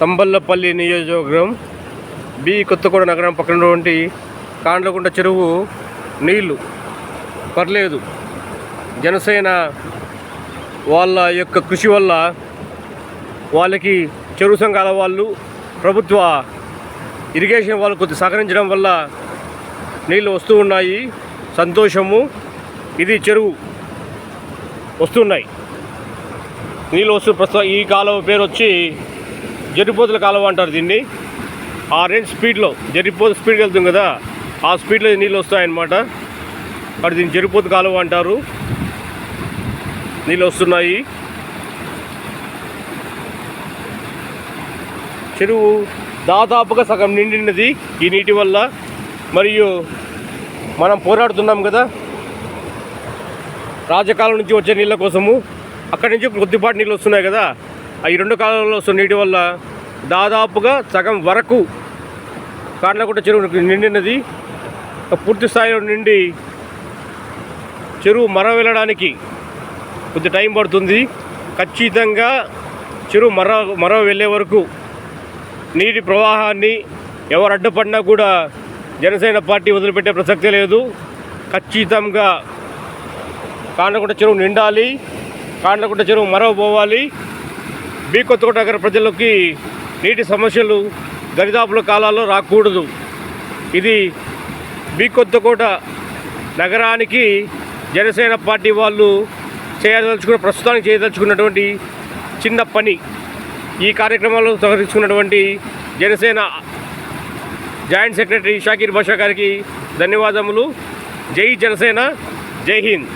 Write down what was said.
తంబల్లపల్లి నియోజకవర్గం బి కొత్తగూడ నగరం పక్కన ఉన్నటువంటి కాండ్లకుంట చెరువు నీళ్ళు పర్లేదు. జనసేన వాళ్ళ యొక్క కృషి వల్ల వాళ్ళకి చెరువు సంఘాల వాళ్ళు ప్రభుత్వ ఇరిగేషన్ వాళ్ళు కొద్ది సహకరించడం వల్ల నీళ్ళు వస్తూ ఉన్నాయి. సంతోషము. ఇది చెరువు వస్తున్నాయి నీళ్ళు వస్తూ ప్రస్తుతం ఈ కాలువ పేరు వచ్చి జరిపోతుల కాలువ అంటారు దీన్ని. ఆ రెండు స్పీడ్లో జరిపోతు స్పీడ్కి వెళ్తుంది కదా ఆ స్పీడ్లో నీళ్ళు వస్తాయన్నమాట. అక్కడ దీన్ని జరిపోతు కాలువ అంటారు. నీళ్ళు వస్తున్నాయి. చెరువు దాదాపుగా సగం నిండినది ఈ నీటి వల్ల. మరియు మనం పోరాడుతున్నాం కదా రాజకాలం నుంచి వచ్చే నీళ్ళ కోసము. అక్కడి నుంచి కొద్దిపాటి నీళ్ళు వస్తున్నాయి కదా. ఈ రెండు కాలంలో వస్తున్న నీటి వల్ల దాదాపుగా సగం వరకు కాండ్లకుంట చెరువు నిండినది. పూర్తి స్థాయిలో నిండి చెరువు మర వెళ్ళడానికి కొద్ది టైం పడుతుంది. ఖచ్చితంగా చెరువు మర మర వెళ్ళే వరకు నీటి ప్రవాహాన్ని ఎవరు అడ్డుపడినా కూడా జనసేన పార్టీ వదిలిపెట్టే ప్రసక్తే లేదు. ఖచ్చితంగా కాండకుంట చెరువు నిండాలి. కాండకుంట చెరువు మరవ పోవాలి బీ కొత్తకోట దగ్గర ప్రజలకి నీటి సమస్యలు దరిదాపుల కాలాల్లో రాకూడదు. ఇది బీ కొత్తకోట నగరానికి జనసేన పార్టీ వాళ్ళు చేయదలుచుకున్న ప్రస్తుతానికి చేయదలుచుకున్నటువంటి చిన్న పని. ఈ కార్యక్రమంలో సహకరించుకున్నటువంటి జనసేన జాయింట్ సెక్రటరీ షాకీర్ బాషా గారికి ధన్యవాదములు. జై జనసేన జై హింద్.